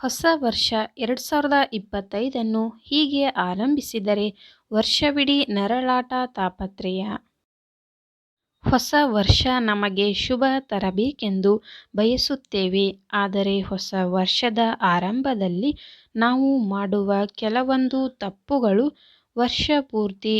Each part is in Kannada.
ಹೊಸ ವರ್ಷ ಎರಡು ಸಾವಿರದ ಇಪ್ಪತ್ತೈದನ್ನು ಹೀಗೆ ಆರಂಭಿಸಿದರೆ ವರ್ಷವಿಡೀ ನರಳಾಟ ತಾಪತ್ರಯ. ಹೊಸ ವರ್ಷ ನಮಗೆ ಶುಭ ತರಬೇಕೆಂದು ಬಯಸುತ್ತೇವೆ. ಆದರೆ ಹೊಸ ವರ್ಷದ ಆರಂಭದಲ್ಲಿ ನಾವು ಮಾಡುವ ಕೆಲವೊಂದು ತಪ್ಪುಗಳು ವರ್ಷ ಪೂರ್ತಿ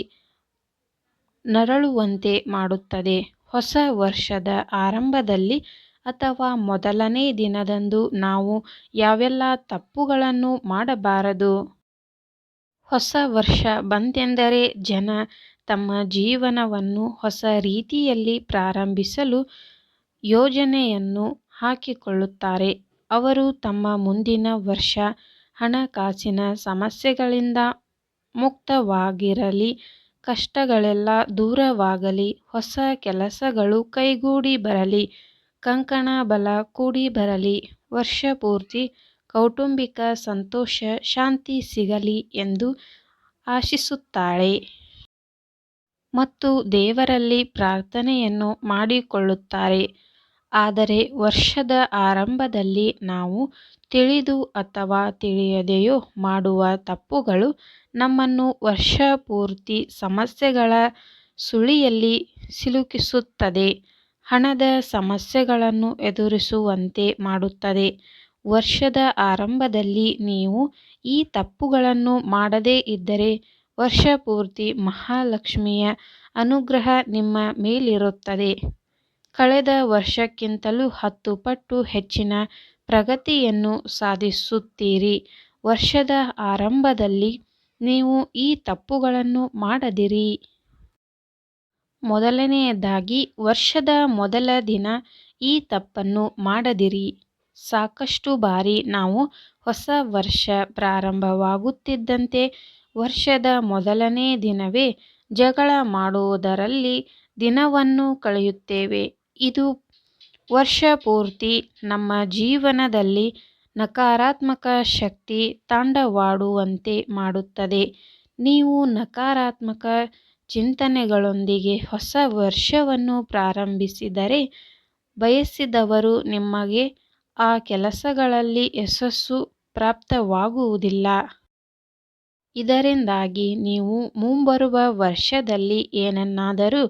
ನರಳುವಂತೆ ಮಾಡುತ್ತದೆ. ಹೊಸ ವರ್ಷದ ಆರಂಭದಲ್ಲಿ ಅಥವಾ ಮೊದಲನೇ ದಿನದಂದು ನಾವು ಯಾವೆಲ್ಲ ತಪ್ಪುಗಳನ್ನು ಮಾಡಬಾರದು? ಹೊಸ ವರ್ಷ ಬಂತೆಂದರೆ ಜನ ತಮ್ಮ ಜೀವನವನ್ನು ಹೊಸ ರೀತಿಯಲ್ಲಿ ಪ್ರಾರಂಭಿಸಲು ಯೋಜನೆಯನ್ನು ಹಾಕಿಕೊಳ್ಳುತ್ತಾರೆ. ಅವರು ತಮ್ಮ ಮುಂದಿನ ವರ್ಷ ಹಣಕಾಸಿನ ಸಮಸ್ಯೆಗಳಿಂದ ಮುಕ್ತವಾಗಿರಲಿ, ಕಷ್ಟಗಳೆಲ್ಲ ದೂರವಾಗಲಿ, ಹೊಸ ಕೆಲಸಗಳು ಕೈಗೂಡಿ ಬರಲಿ, ಕಂಕಣ ಬಲ ಕೂಡಿ ಬರಲಿ, ವರ್ಷ ಪೂರ್ತಿ ಕೌಟುಂಬಿಕ ಸಂತೋಷ ಶಾಂತಿ ಸಿಗಲಿ ಎಂದು ಆಶಿಸುತ್ತಾಳೆ. ಮತ್ತು ದೇವರಲ್ಲಿ ಪ್ರಾರ್ಥನೆಯನ್ನು ಮಾಡಿಕೊಳ್ಳುತ್ತಾರೆ. ಆದರೆ ವರ್ಷದ ಆರಂಭದಲ್ಲಿ ನಾವು ತಿಳಿದು ಅಥವಾ ತಿಳಿಯದೆಯೋ ಮಾಡುವ ತಪ್ಪುಗಳು ನಮ್ಮನ್ನು ವರ್ಷ ಪೂರ್ತಿ ಸಮಸ್ಯೆಗಳ ಸುಳಿಯಲ್ಲಿ ಸಿಲುಕಿಸುತ್ತದೆ, ಹಣದ ಸಮಸ್ಯೆಗಳನ್ನು ಎದುರಿಸುವಂತೆ ಮಾಡುತ್ತದೆ. ವರ್ಷದ ಆರಂಭದಲ್ಲಿ ನೀವು ಈ ತಪ್ಪುಗಳನ್ನು ಮಾಡದೇ ಇದ್ದರೆ ವರ್ಷ ಪೂರ್ತಿ ಮಹಾಲಕ್ಷ್ಮಿಯ ಅನುಗ್ರಹ ನಿಮ್ಮ ಮೇಲಿರುತ್ತದೆ. ಕಳೆದ ವರ್ಷಕ್ಕಿಂತಲೂ ಹತ್ತು ಪಟ್ಟು ಹೆಚ್ಚಿನ ಪ್ರಗತಿಯನ್ನು ಸಾಧಿಸುತ್ತೀರಿ. ವರ್ಷದ ಆರಂಭದಲ್ಲಿ ನೀವು ಈ ತಪ್ಪುಗಳನ್ನು ಮಾಡದಿರಿ. ಮೊದಲನೆಯದಾಗಿ, ವರ್ಷದ ಮೊದಲ ದಿನ ಈ ತಪ್ಪನ್ನು ಮಾಡದಿರಿ. ಸಾಕಷ್ಟು ಬಾರಿ ನಾವು ಹೊಸ ವರ್ಷ ಪ್ರಾರಂಭವಾಗುತ್ತಿದ್ದಂತೆ ವರ್ಷದ ಮೊದಲನೇ ದಿನವೇ ಜಗಳ ಮಾಡುವುದರಲ್ಲಿ ದಿನವನ್ನು ಕಳೆಯುತ್ತೇವೆ. ಇದು ವರ್ಷ ಪೂರ್ತಿ ನಮ್ಮ ಜೀವನದಲ್ಲಿ ನಕಾರಾತ್ಮಕ ಶಕ್ತಿ ತಾಂಡವಾಡುವಂತೆ ಮಾಡುತ್ತದೆ. ನೀವು ನಕಾರಾತ್ಮಕ ಚಿಂತನೆಗಳೊಂದಿಗೆ ಹೊಸ ವರ್ಷವನ್ನು ಪ್ರಾರಂಭಿಸಿದರೆ ಬಯಸಿದವರು ನಿಮಗೆ ಆ ಕೆಲಸಗಳಲ್ಲಿ ಯಶಸ್ಸು ಪ್ರಾಪ್ತವಾಗುವುದಿಲ್ಲ. ಇದರಿಂದಾಗಿ ನೀವು ಮುಂಬರುವ ವರ್ಷದಲ್ಲಿ ಏನನ್ನಾದರೂ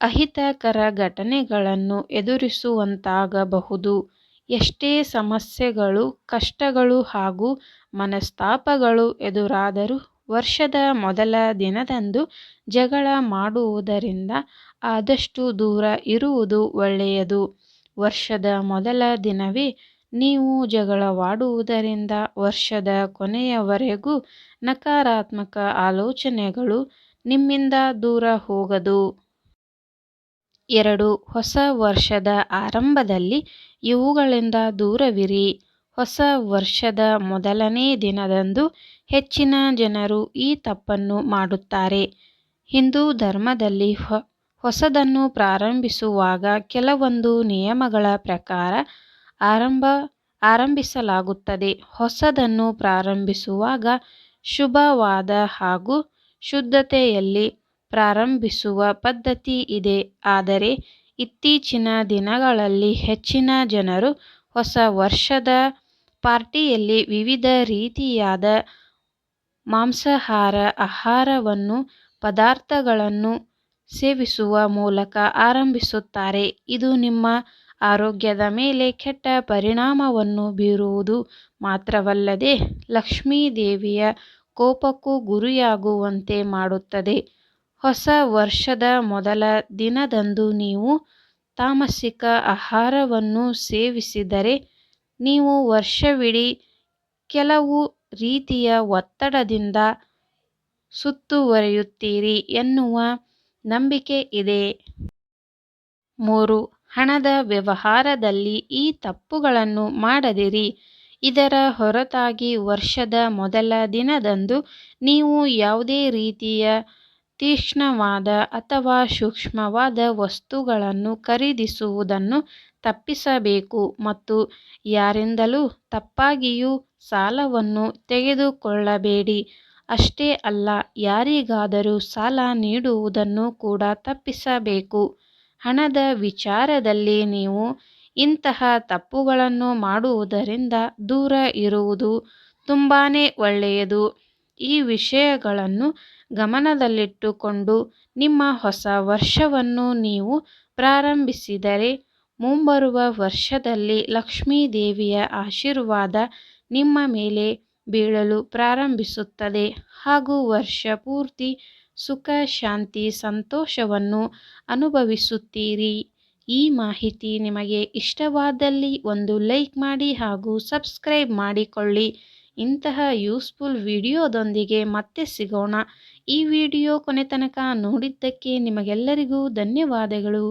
ಅಹಿತಕರ ಘಟನೆಗಳನ್ನು ಎದುರಿಸುವಂತಾಗಬಹುದು. ಎಷ್ಟೇ ಸಮಸ್ಯೆಗಳು, ಕಷ್ಟಗಳು ಹಾಗೂ ಮನಸ್ತಾಪಗಳು ಎದುರಾದರೂ ವರ್ಷದ ಮೊದಲ ದಿನದಂದು ಜಗಳ ಮಾಡುವುದರಿಂದ ಆದಷ್ಟು ದೂರ ಇರುವುದು ಒಳ್ಳೆಯದು. ವರ್ಷದ ಮೊದಲ ದಿನವೇ ನೀವು ಜಗಳವಾಡುವುದರಿಂದ ವರ್ಷದ ಕೊನೆಯವರೆಗೂ ನಕಾರಾತ್ಮಕ ಆಲೋಚನೆಗಳು ನಿಮ್ಮಿಂದ ದೂರ ಹೋಗದು. ಎರಡು. ಹೊಸ ವರ್ಷದ ಆರಂಭದಲ್ಲಿ ಇವುಗಳಿಂದ ದೂರವಿರಿ. ಹೊಸ ವರ್ಷದ ಮೊದಲನೇ ದಿನದಂದು ಹೆಚ್ಚಿನ ಜನರು ಈ ತಪ್ಪನ್ನು ಮಾಡುತ್ತಾರೆ. ಹಿಂದೂ ಧರ್ಮದಲ್ಲಿ ಹೊಸದನ್ನು ಪ್ರಾರಂಭಿಸುವಾಗ ಕೆಲವೊಂದು ನಿಯಮಗಳ ಪ್ರಕಾರ ಆರಂಭ, ಆರಂಭಿಸಲಾಗುತ್ತದೆ. ಹೊಸದನ್ನು ಪ್ರಾರಂಭಿಸುವಾಗ ಶುಭವಾದ ಹಾಗೂ ಶುದ್ಧತೆಯಲ್ಲಿ ಪ್ರಾರಂಭಿಸುವ ಪದ್ಧತಿ ಇದೆ. ಆದರೆ ಇತ್ತೀಚಿನ ದಿನಗಳಲ್ಲಿ ಹೆಚ್ಚಿನ ಜನರು ಹೊಸ ವರ್ಷದ ಪಾರ್ಟಿಯಲ್ಲಿ ವಿವಿಧ ರೀತಿಯಾದ ಮಾಂಸಾಹಾರ ಆಹಾರವನ್ನು, ಪದಾರ್ಥಗಳನ್ನು ಸೇವಿಸುವ ಮೂಲಕ ಆರಂಭಿಸುತ್ತಾರೆ. ಇದು ನಿಮ್ಮ ಆರೋಗ್ಯದ ಮೇಲೆ ಕೆಟ್ಟ ಪರಿಣಾಮವನ್ನು ಬೀರುವುದು ಮಾತ್ರವಲ್ಲದೆ ಲಕ್ಷ್ಮೀದೇವಿಯ ಕೋಪಕ್ಕೂ ಗುರಿಯಾಗುವಂತೆ ಮಾಡುತ್ತದೆ. ಹೊಸ ವರ್ಷದ ಮೊದಲ ದಿನದಂದು ನೀವು ತಾಮಸಿಕ ಆಹಾರವನ್ನು ಸೇವಿಸಿದರೆ ನೀವು ವರ್ಷವಿಡೀ ಕೆಲವು ರೀತಿಯ ಒತ್ತಡದಿಂದ ಸುತ್ತುವರಿಯುತ್ತೀರಿ ಎನ್ನುವ ನಂಬಿಕೆ ಇದೆ. ಮೂರು. ಹಣದ ವ್ಯವಹಾರದಲ್ಲಿ ಈ ತಪ್ಪುಗಳನ್ನು ಮಾಡದಿರಿ. ಇದರ ಹೊರತಾಗಿ ವರ್ಷದ ಮೊದಲ ದಿನದಂದು ನೀವು ಯಾವುದೇ ರೀತಿಯ ತೀಕ್ಷ್ಣವಾದ ಅಥವಾ ಸೂಕ್ಷ್ಮವಾದ ವಸ್ತುಗಳನ್ನು ಖರೀದಿಸುವುದನ್ನು ತಪ್ಪಿಸಬೇಕು ಮತ್ತು ಯಾರಿಂದಲೂ ತಪ್ಪಾಗಿಯೂ ಸಾಲವನ್ನು ತೆಗೆದುಕೊಳ್ಳಬೇಡಿ. ಅಷ್ಟೇ ಅಲ್ಲ, ಯಾರಿಗಾದರೂ ಸಾಲ ನೀಡುವುದನ್ನು ಕೂಡ ತಪ್ಪಿಸಬೇಕು. ಹಣದ ವಿಚಾರದಲ್ಲಿ ನೀವು ಇಂತಹ ತಪ್ಪುಗಳನ್ನು ಮಾಡುವುದರಿಂದ ದೂರ ಇರುವುದು ತುಂಬಾ ಒಳ್ಳೆಯದು ಈ ವಿಷಯಗಳನ್ನು ಗಮನದಲ್ಲಿಟ್ಟುಕೊಂಡು ನಿಮ್ಮ ಹೊಸ ವರ್ಷವನ್ನು ನೀವು ಪ್ರಾರಂಭಿಸಿದರೆ ಮುಂಬರುವ ವರ್ಷದಲ್ಲಿ ಲಕ್ಷ್ಮೀ ದೇವಿಯ ಆಶೀರ್ವಾದ ನಿಮ್ಮ ಮೇಲೆ ಬೀಳಲು ಪ್ರಾರಂಭಿಸುತ್ತದೆ ಹಾಗೂ ವರ್ಷ ಪೂರ್ತಿ ಸುಖ, ಶಾಂತಿ, ಸಂತೋಷವನ್ನು ಅನುಭವಿಸುತ್ತೀರಿ. ಈ ಮಾಹಿತಿ ನಿಮಗೆ ಇಷ್ಟವಾದಲ್ಲಿ ಒಂದು ಲೈಕ್ ಮಾಡಿ ಹಾಗೂ ಸಬ್ಸ್ಕ್ರೈಬ್ ಮಾಡಿಕೊಳ್ಳಿ. ಇಂತಹ ಯೂಸ್ಫುಲ್ ವಿಡಿಯೋದೊಂದಿಗೆ ಮತ್ತೆ ಸಿಗೋಣ. ಈ ವಿಡಿಯೋ ಕೊನೆ ತನಕ ನೋಡಿದ್ದಕ್ಕೆ ನಿಮಗೆಲ್ಲರಿಗೂ ಧನ್ಯವಾದಗಳು.